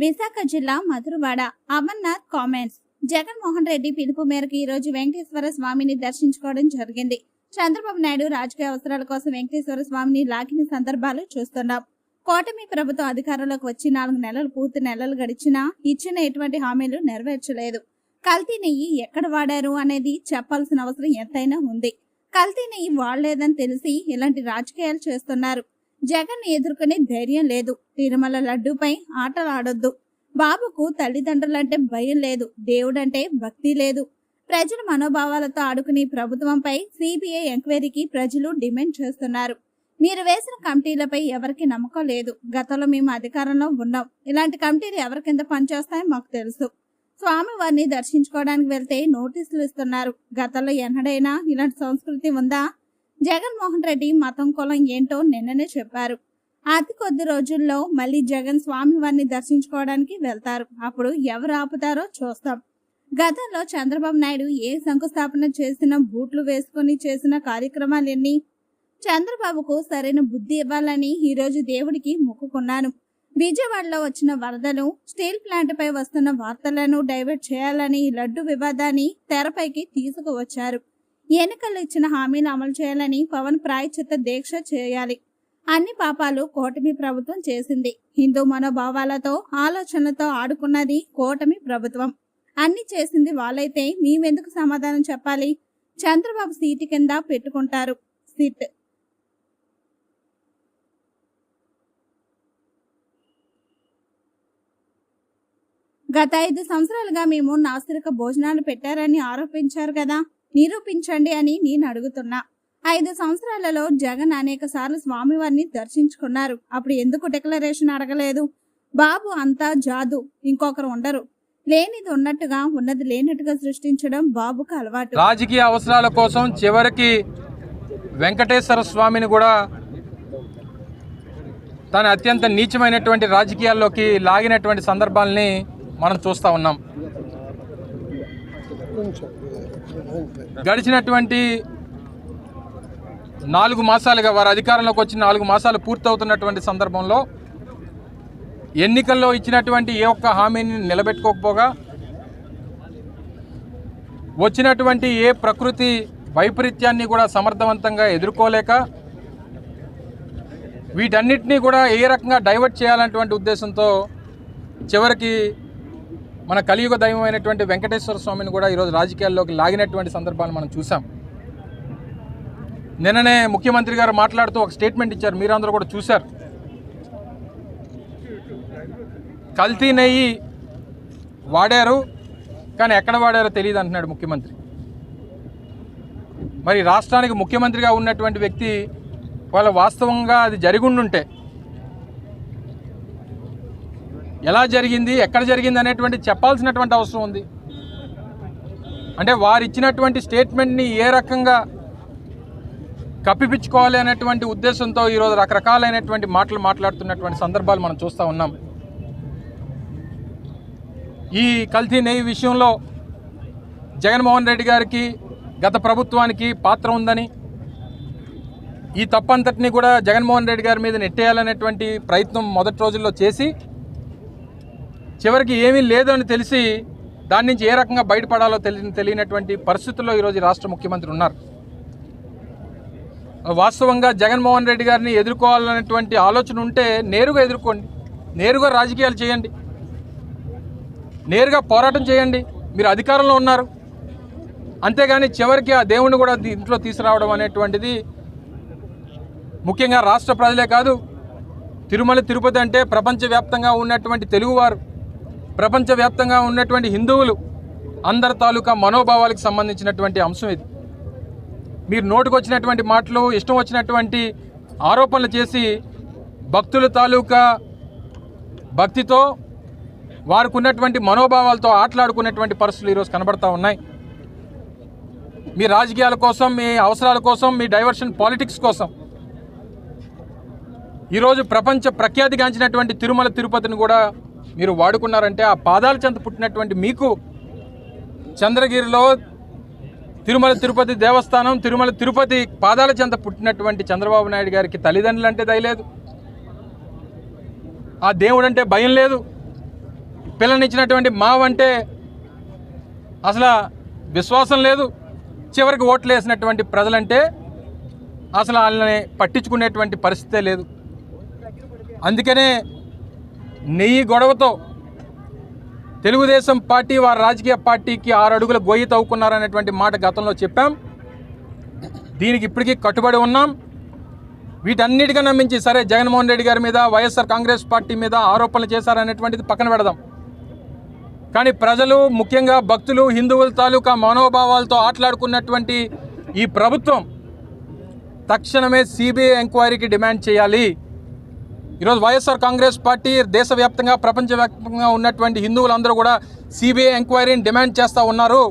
విశాఖ జిల్లా మధురవాడ. అమర్నాథ్ కామెంట్స్. జగన్మోహన్ రెడ్డి పిలుపు మేరకు ఈ రోజు వెంకటేశ్వర స్వామిని దర్శించుకోవడం జరిగింది. చంద్రబాబు నాయుడు రాజకీయ అవసరాల కోసం వెంకటేశ్వర స్వామిని లాగిన సందర్భాలు చూస్తున్నాం. కోటమి ప్రభుత్వం అధికారంలోకి వచ్చి నాలుగు నెలలు పూర్తి నెలలు గడిచినా ఇచ్చిన ఎటువంటి హామీలు నెరవేర్చలేదు. కల్తీ నెయ్యి ఎక్కడ వాడారు అనేది చెప్పాల్సిన అవసరం ఎంతైనా ఉంది. కల్తీ నెయ్యి వాడలేదని తెలిసి ఇలాంటి రాజకీయాలు చేస్తున్నారు. జగన్ ఎదుర్కొనే ధైర్యం లేదు. తిరుమల లడ్డూపై ఆటలు ఆడొద్దు బాబుకు తల్లిదండ్రులంటే భయం లేదు. దేవుడంటే భక్తి లేదు. ప్రజల మనోభావాలతో ఆడుకునే ప్రభుత్వంపై సిబిఐ ఎంక్వైరీకి ప్రజలు డిమాండ్ చేస్తున్నారు. మీరు వేసిన కమిటీలపై ఎవరికి నమ్మకం లేదు. గతంలో మేము అధికారంలో ఉన్నాం. ఇలాంటి కమిటీలు ఎవరి కింద పనిచేస్తాయో మాకు తెలుసు. స్వామివారిని దర్శించుకోవడానికి వెళ్తే నోటీసులు ఇస్తున్నారు. గతంలో ఎన్నడైనా ఇలాంటి సంస్కృతి ఉందా? జగన్మోహన్ రెడ్డి మతం కులం ఏంటో నిన్ననే చెప్పారు. అతి కొద్ది రోజుల్లో మళ్ళీ జగన్ స్వామివారిని దర్శించుకోవడానికి వెళ్తారు. అప్పుడు ఎవరు ఆపుతారో చూస్తాం. గతంలో చంద్రబాబు నాయుడు ఏ శంకుస్థాపన చేసిన బూట్లు వేసుకుని చేసిన కార్యక్రమాలన్నీ చంద్రబాబుకు సరైన బుద్ధి ఇవ్వాలని ఈరోజు దేవుడికి మొక్కుకున్నాను. విజయవాడలో వచ్చిన వరదలు స్టీల్ ప్లాంట్పై వస్తున్న వార్తలను డైవర్ట్ చేయాలని లడ్డు వివాదాన్ని తెరపైకి తీసుకువచ్చారు. ఎన్నికల్లో ఇచ్చిన హామీలు అమలు చేయాలని పవన్ ప్రాయచిత్త దీక్ష చేయాలి. అన్ని పాపాలు కూటమి ప్రభుత్వం చేసింది. హిందూ మనోభావాలతో ఆలోచనలతో ఆడుకున్నది కూటమి ప్రభుత్వం. అన్ని చేసింది వాళ్ళైతే మేమెందుకు సమాధానం చెప్పాలి? చంద్రబాబు సీటు కింద పెట్టుకుంటారు. సిట్. గత ఐదు సంవత్సరాలుగా మేము నాసిరక భోజనాలు పెట్టారని ఆరోపించారు కదా. నిరూపించండి అని నేను అడుగుతున్నా. ఐదు సంవత్సరాలలో జగన్ అనేక సార్లు స్వామివారిని దర్శించుకున్నారు. అప్పుడు ఎందుకు డిక్లరేషన్ అడగలేదు? బాబు అంతా జాదు ఇంకొకరు ఉండరు. లేనిది ఉన్నట్టుగా ఉన్నది లేనట్టుగా సృష్టించడం బాబుకు అలవాటు. రాజకీయ అవసరాల కోసం చివరికి వెంకటేశ్వర స్వామిని కూడా తన అత్యంత నీచమైనటువంటి రాజకీయాల్లోకి లాగినటువంటి సందర్భాల్ని మనం చూస్తూ ఉన్నాం. గడిచినటువంటి నాలుగు మాసాలుగా వారు అధికారంలోకి వచ్చిన నాలుగు మాసాలు పూర్తవుతున్నటువంటి సందర్భంలో ఎన్నికల్లో ఇచ్చినటువంటి ఏ ఒక్క హామీని నిలబెట్టుకోకపోగా వచ్చినటువంటి ఏ ప్రకృతి వైపరీత్యాన్ని కూడా సమర్థవంతంగా ఎదుర్కోలేక వీటన్నిటినీ కూడా ఏ రకంగా డైవర్ట్ చేయాలన్నటువంటి ఉద్దేశంతో చివరికి మన కలియుగ దైవమైనటువంటి వెంకటేశ్వర స్వామిని కూడా ఈరోజు రాజకీయాల్లోకి లాగినటువంటి సందర్భాన్ని మనం చూసాం నిన్ననే ముఖ్యమంత్రి గారు మాట్లాడుతూ ఒక స్టేట్మెంట్ ఇచ్చారు. మీరందరూ కూడా చూశారు. కల్తీ నెయ్యి వాడారు కానీ ఎక్కడ వాడారో తెలియదు అంటున్నాడు ముఖ్యమంత్రి. మరి రాష్ట్రానికి ముఖ్యమంత్రిగా ఉన్నటువంటి వ్యక్తి వాళ్ళ వాస్తవంగా అది జరిగుండుంటే ఎలా జరిగింది ఎక్కడ జరిగింది అనేటువంటి చెప్పాల్సినటువంటి అవసరం ఉంది. అంటే వారు ఇచ్చినటువంటి స్టేట్మెంట్ని ఏ రకంగా కప్పిపించుకోవాలి అనేటువంటి ఉద్దేశంతో ఈరోజు రకరకాలైనటువంటి మాటలు మాట్లాడుతున్నటువంటి సందర్భాలు మనం చూస్తూ ఉన్నాం. ఈ కల్తీ నెయ్యి విషయంలో జగన్మోహన్ రెడ్డి గారికి గత ప్రభుత్వానికి పాత్ర ఉందని ఈ తప్పంతటిని కూడా జగన్మోహన్ రెడ్డి గారి మీద నెట్టేయాలనేటువంటి ప్రయత్నం మొదటి రోజుల్లో చేసి చివరికి ఏమీ లేదు అని తెలిసి దాని నుంచి ఏ రకంగా బయటపడాలో తెలియ తెలియనటువంటి పరిస్థితుల్లో ఈరోజు రాష్ట్ర ముఖ్యమంత్రి ఉన్నారు. వాస్తవంగా జగన్మోహన్ రెడ్డి గారిని ఎదుర్కోవాలనేటువంటి ఆలోచన ఉంటే నేరుగా ఎదుర్కోండి. నేరుగా రాజకీయాలు చేయండి. నేరుగా పోరాటం చేయండి. మీరు అధికారంలో ఉన్నారు. అంతేగాని చివరికి ఆ దేవుణ్ణి కూడా ఇంట్లో తీసుకురావడం అనేటువంటిది ముఖ్యంగా రాష్ట్ర ప్రజలే కాదు తిరుమల తిరుపతి అంటే ప్రపంచవ్యాప్తంగా ఉన్నటువంటి తెలుగువారు. ప్రపంచవ్యాప్తంగా ఉన్నటువంటి హిందువులు అందరి తాలూకా మనోభావాలకు సంబంధించినటువంటి అంశం ఇది. మీరు నోటుకొచ్చినటువంటి మాటలు ఇష్టం వచ్చినటువంటి ఆరోపణలు చేసి భక్తుల తాలూకా భక్తితో వారికి ఉన్నటువంటి మనోభావాలతో ఆటలాడుకునేటువంటి పరిస్థితులు ఈరోజు కనబడతా ఉన్నాయి. మీ రాజకీయాల కోసం మీ అవసరాల కోసం మీ డైవర్షన్ పాలిటిక్స్ కోసం ఈరోజు ప్రపంచ ప్రఖ్యాతిగాంచినటువంటి తిరుమల తిరుపతిని కూడా మీరు వాడుకున్నారంటే ఆ పాదాల చెంత పుట్టినటువంటి మీకు చంద్రగిరిలో తిరుమల తిరుపతి దేవస్థానం తిరుమల తిరుపతి పాదాల చెంత పుట్టినటువంటి చంద్రబాబు నాయుడు గారికి తల్లిదండ్రులు అంటే దయలేదు ఆ దేవుడు అంటే భయం లేదు. పిల్లనిచ్చినటువంటి మావంటే అసలు విశ్వాసం లేదు. చివరికి ఓట్లు వేసినటువంటి ప్రజలంటే అసలు వాళ్ళని పట్టించుకునేటువంటి పరిస్థితే లేదు. అందుకనే నెయ్యి గొడవతో తెలుగుదేశం పార్టీ వారి రాజకీయ పార్టీకి ఆరు అడుగుల గొయ్యి తవ్వుకున్నారనేటువంటి మాట గతంలో చెప్పాం. దీనికి ఇప్పటికీ కట్టుబడి ఉన్నాం. వీటన్నిటికన్నా మించి సరే జగన్మోహన్ రెడ్డి గారి మీద వైఎస్ఆర్ కాంగ్రెస్ పార్టీ మీద ఆరోపణలు చేశారనేటువంటిది పక్కన పెడదాం. కానీ ప్రజలు ముఖ్యంగా భక్తులు హిందువుల తాలూకా మనోభావాలతో ఆటలాడుకున్నటువంటి ఈ ప్రభుత్వం తక్షణమే సిబిఐ ఎంక్వైరీకి డిమాండ్ చేయాలి. ఈరోజు వైఎస్ఆర్ కాంగ్రెస్ పార్టీ దేశవ్యాప్తంగా ప్రపంచవ్యాప్తంగా ఉన్నటువంటి హిందువులందరూ కూడా సిబిఐ ఎంక్వైరీని డిమాండ్ చేస్తూ ఉన్నారు.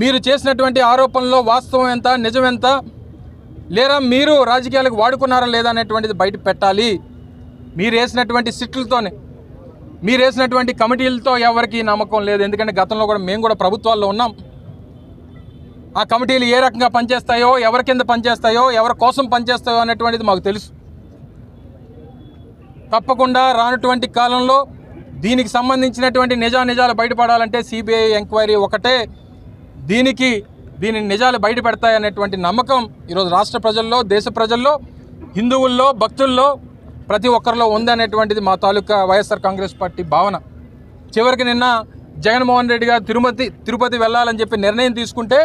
మీరు చేసినటువంటి ఆరోపణలో వాస్తవం ఎంత నిజం ఎంత? లేదా మీరు రాజకీయాలకు వాడుకున్నారా లేదా అనేటువంటిది బయట పెట్టాలి. మీరు వేసినటువంటి సిట్లతోనే మీరు వేసినటువంటి కమిటీలతో ఎవరికి నమ్మకం లేదు. ఎందుకంటే గతంలో కూడా మేము కూడా ప్రభుత్వాల్లో ఉన్నాం. ఆ కమిటీలు ఏ రకంగా పనిచేస్తాయో ఎవరి కింద పనిచేస్తాయో ఎవరి కోసం పనిచేస్తాయో అనేటువంటిది మాకు తెలుసు. తప్పకుండా రానటువంటి కాలంలో దీనికి సంబంధించినటువంటి నిజా నిజాలు బయటపడాలంటే సిబిఐ ఎంక్వైరీ ఒకటే. దీనికి దీని నిజాలు బయటపెడతాయనేటువంటి నమ్మకం ఈరోజు రాష్ట్ర ప్రజల్లో దేశ ప్రజల్లో హిందువుల్లో భక్తుల్లో ప్రతి ఒక్కరిలో ఉందనేటువంటిది మా తాలూకా వైఎస్ఆర్ కాంగ్రెస్ పార్టీ భావన. చివరికి నిన్న జగన్మోహన్ రెడ్డి గారు తిరుమతి తిరుపతి వెళ్ళాలని చెప్పి నిర్ణయం తీసుకుంటే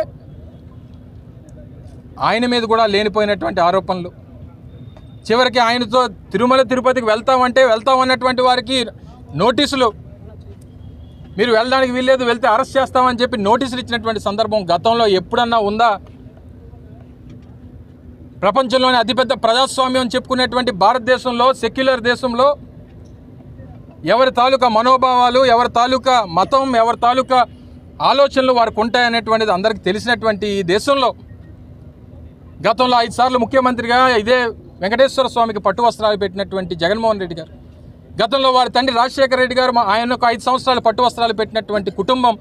ఆయన మీద కూడా లేనిపోయినటువంటి ఆరోపణలు చివరికి ఆయనతో తిరుమల తిరుపతికి వెళ్తామంటే అన్నటువంటి వారికి నోటీసులు. మీరు వెళ్ళడానికి వీల్లేదు వెళ్తే అరెస్ట్ చేస్తామని చెప్పి నోటీసులు ఇచ్చినటువంటి సందర్భం గతంలో ఎప్పుడన్నా ఉందా? ప్రపంచంలోని అతిపెద్ద ప్రజాస్వామ్యం చెప్పుకునేటువంటి భారతదేశంలో సెక్యులర్ దేశంలో ఎవరి తాలూకా మనోభావాలు ఎవరి తాలూకా మతం ఎవరి తాలూకా ఆలోచనలు వారికి ఉంటాయనేటువంటిది అందరికీ తెలిసినటువంటి ఈ దేశంలో గతంలో ఐదు సార్లు ముఖ్యమంత్రిగా ఇదే వెంకటేశ్వర స్వామికి పట్టు వస్త్రాలు పెట్టినటువంటి జగన్మోహన్ రెడ్డి గారు. గతంలో వారి తండ్రి రాజశేఖర రెడ్డి గారు మా- ఆయనకు ఐదు సంవత్సరాలు పట్టు వస్త్రాలు పెట్టినటువంటి కుటుంబం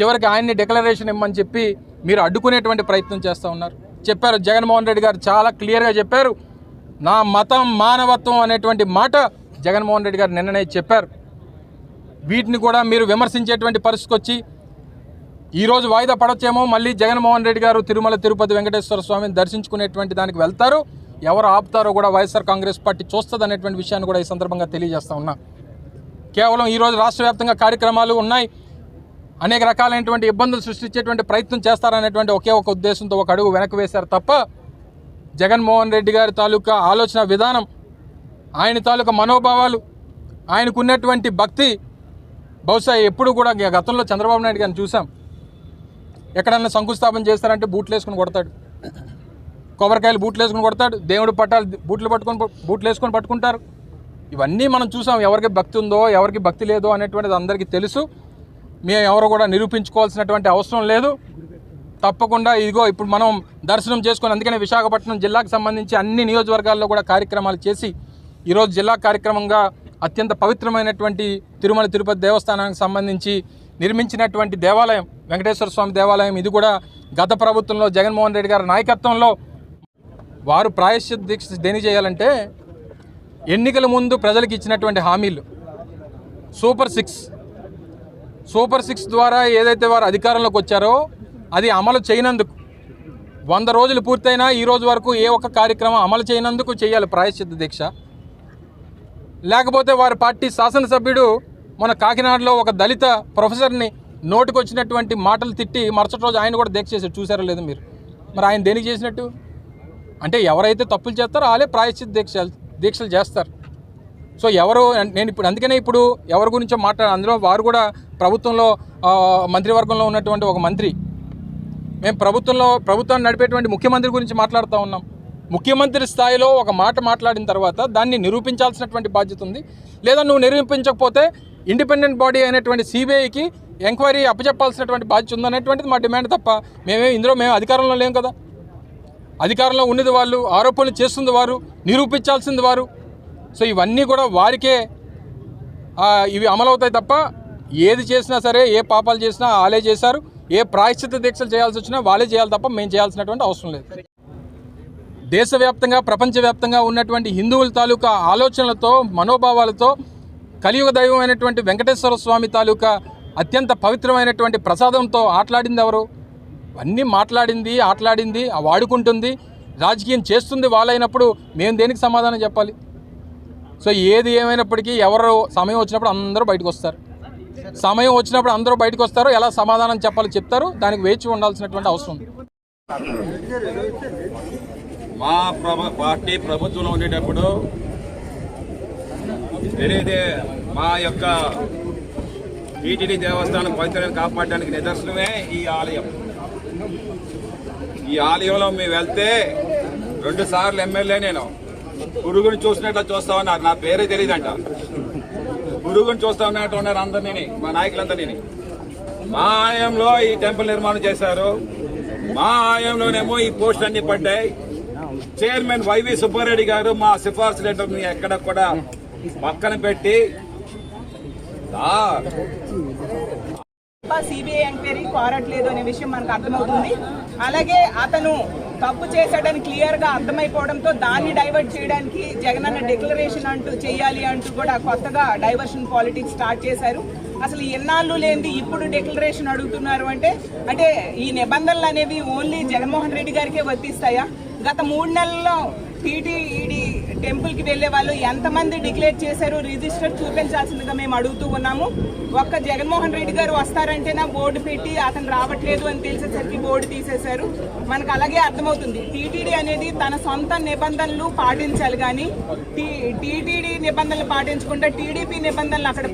చివరికి ఆయన్ని డిక్లరేషన్ ఇమ్మని చెప్పి మీరు అడ్డుకునేటువంటి ప్రయత్నం చేస్తూ ఉన్నారు. చెప్పారు జగన్మోహన్ రెడ్డి గారు చాలా క్లియర్గా చెప్పారు. నా మతం మానవత్వం అనేటువంటి మాట జగన్మోహన్ రెడ్డి గారు నిన్ననే చెప్పారు. వీటిని కూడా మీరు విమర్శించేటువంటి పరిస్థితికి వచ్చి ఈరోజు వాయిదా పడొచ్చేమో మళ్ళీ జగన్మోహన్ రెడ్డి గారు తిరుమల తిరుపతి వెంకటేశ్వర స్వామిని దర్శించుకునేటువంటి దానికి వెళ్తారు. ఎవరు ఆపుతారో కూడా వైఎస్ఆర్ కాంగ్రెస్ పార్టీ చూస్తుంది అనేటువంటి విషయాన్ని కూడా ఈ సందర్భంగా తెలియజేస్తా ఉన్నా. కేవలం ఈరోజు రాష్ట్ర వ్యాప్తంగా కార్యక్రమాలు ఉన్నాయి. అనేక రకాలైనటువంటి ఇబ్బందులు సృష్టించేటువంటి ప్రయత్నం చేస్తారనేటువంటి ఒకే ఒక ఉద్దేశంతో ఒక అడుగు వెనక్కి వేశారు తప్ప జగన్మోహన్ రెడ్డి గారి తాలూకా ఆలోచన విధానం ఆయన తాలూకా మనోభావాలు ఆయనకున్నటువంటి భక్తి బహుశా ఎప్పుడు కూడా గతంలో చంద్రబాబు నాయుడు గారిని చూసాం. ఎక్కడన్నా శంకుస్థాపన చేస్తారంటే బూట్లు వేసుకుని కొడతాడు. కొబ్బరికాయలు బూట్లు వేసుకుని కొడతాడు. దేవుడు పట్టాలు బూట్లు పట్టుకొని బూట్లు వేసుకొని పట్టుకుంటారు. ఇవన్నీ మనం చూసాం ఎవరికి భక్తి ఉందో ఎవరికి భక్తి లేదో అనేటువంటిది అందరికీ తెలుసు. మేము ఎవరు కూడా నిరూపించుకోవాల్సినటువంటి అవసరం లేదు. తప్పకుండా ఇదిగో ఇప్పుడు మనం దర్శనం చేసుకొని అందుకనే విశాఖపట్నం జిల్లాకు సంబంధించి అన్ని నియోజకవర్గాల్లో కూడా కార్యక్రమాలు చేసి ఈరోజు జిల్లా కార్యక్రమంగా అత్యంత పవిత్రమైనటువంటి తిరుమల తిరుపతి దేవస్థానానికి సంబంధించి నిర్మించినటువంటి దేవాలయం వెంకటేశ్వర స్వామి దేవాలయం. ఇది కూడా గత ప్రభుత్వంలో జగన్మోహన్ రెడ్డి గారి నాయకత్వంలో వారు ప్రాయశ్చిత దీక్ష దేని చేయాలంటే ఎన్నికల ముందు ప్రజలకు ఇచ్చినటువంటి హామీలు. Super six. సూపర్ సిక్స్ ద్వారా ఏదైతే వారు అధికారంలోకి వచ్చారో అది అమలు చేయనందుకు. వంద రోజులు పూర్తయినా ఈ రోజు వరకు ఏ ఒక్క కార్యక్రమం అమలు చేయనందుకు చేయాలి ప్రాయశ్చిత్త దీక్ష. లేకపోతే వారి పార్టీ శాసనసభ్యుడు మన కాకినాడలో ఒక దళిత ప్రొఫెసర్ని నోటుకొచ్చినటువంటి మాటలు తిట్టి మరుసటి రోజు ఆయన కూడా దీక్ష చేశారు. చూసారో లేదు మీరు? మరి ఆయన దేనికి చేసినట్టు? అంటే ఎవరైతే తప్పులు చేస్తారో వాళ్ళే ప్రాయశ్చిత దీక్షలు దీక్షలు చేస్తారు. సో ఎవరు నేను ఇప్పుడు అందుకనే ఇప్పుడు ఎవరి గురించో మాట్లాడ అందులో వారు కూడా ప్రభుత్వంలో మంత్రివర్గంలో ఉన్నటువంటి ఒక మంత్రి. మేము ప్రభుత్వంలో ప్రభుత్వాన్ని నడిపేటువంటి ముఖ్యమంత్రి గురించి మాట్లాడుతూ ఉన్నాం. ముఖ్యమంత్రి స్థాయిలో ఒక మాట మాట్లాడిన తర్వాత దాన్ని నిరూపించాల్సినటువంటి బాధ్యత ఉంది. లేదా నువ్వు నిరూపించకపోతే ఇండిపెండెంట్ బాడీ అయినటువంటి సిబిఐకి ఎంక్వైరీ అప్పచెప్పాల్సినటువంటి బాధ్యత ఉందనేటువంటిది మా డిమాండ్ తప్ప మేమే ఇందులో మేము అధికారంలో లేం కదా. అధికారంలో ఉన్నది వాళ్ళు ఆరోపణలు చేస్తుంది వారు నిరూపించాల్సింది వారు. సో ఇవన్నీ కూడా వారికే ఇవి అమలవుతాయి తప్ప ఏది చేసినా సరే ఏ పాపాలు చేసినా వాళ్ళే చేశారు. ఏ ప్రాయశ్చిత దీక్షలు చేయాల్సి వచ్చినా వాళ్ళే చేయాలి తప్ప మేము చేయాల్సినటువంటి అవసరం లేదు. దేశవ్యాప్తంగా ప్రపంచవ్యాప్తంగా ఉన్నటువంటి హిందువుల తాలూకా ఆలోచనలతో మనోభావాలతో కలియుగ దైవం అయినటువంటి వెంకటేశ్వర స్వామి తాలూకా అత్యంత పవిత్రమైనటువంటి ప్రసాదంతో ఆటలాడింది ఎవరు? అన్నీ మాట్లాడింది ఆటలాడింది వాడుకుంటుంది రాజకీయం చేస్తుంది వాళ్ళైనప్పుడు మేము దేనికి సమాధానం చెప్పాలి? సో ఏది ఏమైనప్పటికీ ఎవరు సమయం వచ్చినప్పుడు అందరూ బయటకు వస్తారు. సమయం వచ్చినప్పుడు అందరూ బయటకు వస్తారు ఎలా సమాధానం చెప్పాలో చెప్తారు దానికి వేచి ఉండాల్సినటువంటి అవసరం ఉంది. మా ప్రభ పార్టీ ప్రభుత్వంలో ఉండేటప్పుడు మా యొక్క టీటీడీ దేవస్థానం పవిత్రతను కాపాడడానికి నిదర్శనమే ఈ ఆలయం. ఈ ఆలయంలో మేము వెళ్తే రెండు సార్లు ఎమ్మెల్యే నేను. పురుగుని చూసినట్టు చూస్తా ఉన్నారు. నా పేరే తెలియదంట. పురుగుని చూస్తా ఉన్నట్టు ఉన్నారు అందరినీ మా నాయకులందరినీ. మా ఆయంలో ఈ టెంపుల్ నిర్మాణం చేశారు. మా ఆయంలోనేమో ఈ పోస్ట్ అన్ని పడ్డాయి. చైర్మన్ వైవి సుబ్బారెడ్డి గారు మా సిఫార్సు లెటర్ని ఎక్కడ కూడా పక్కన పెట్టి ఆ సిబిఐ ఎంక్వైరీ కోరట్లేదు అనే విషయం మనకు అర్థమవుతుంది. అలాగే అతను తప్పు చేశాడని క్లియర్గా అర్థమైపోవడంతో దాన్ని డైవర్ట్ చేయడానికి జగనన్న డిక్లరేషన్ అంటూ చేయాలి అంటూ కూడా కొత్తగా డైవర్షన్ పాలిటిక్స్ స్టార్ట్ చేశారు. అసలు ఎన్నాళ్ళు లేనిది ఇప్పుడు డిక్లరేషన్ అడుగుతున్నారు అంటే అంటే ఈ నిబంధనలు అనేవి ఓన్లీ జగన్మోహన్ రెడ్డి గారికే వర్తిస్తాయా? గత మూడు నెలల్లో టీటీఈడి టెంపుల్కి వెళ్ళే వాళ్ళు ఎంతమంది డిక్లేర్ చేశారు? రిజిస్టర్ చూపించాల్సిందిగా మేము అడుగుతూ ఉన్నాము. ఒక్క జగన్మోహన్ రెడ్డి గారు వస్తారంటేనా బోర్డు పెట్టి అతను రావట్లేదు అని తెలిసేసరికి బోర్డు తీసేశారు. మనకు అలాగే అర్థమవుతుంది. టీటీడీ అనేది తన సొంత నిబంధనలు పాటించాలి కానీ టీటీడీ నిబంధనలు పాటించకుండా టీడీపీ నిబంధనలు అక్కడ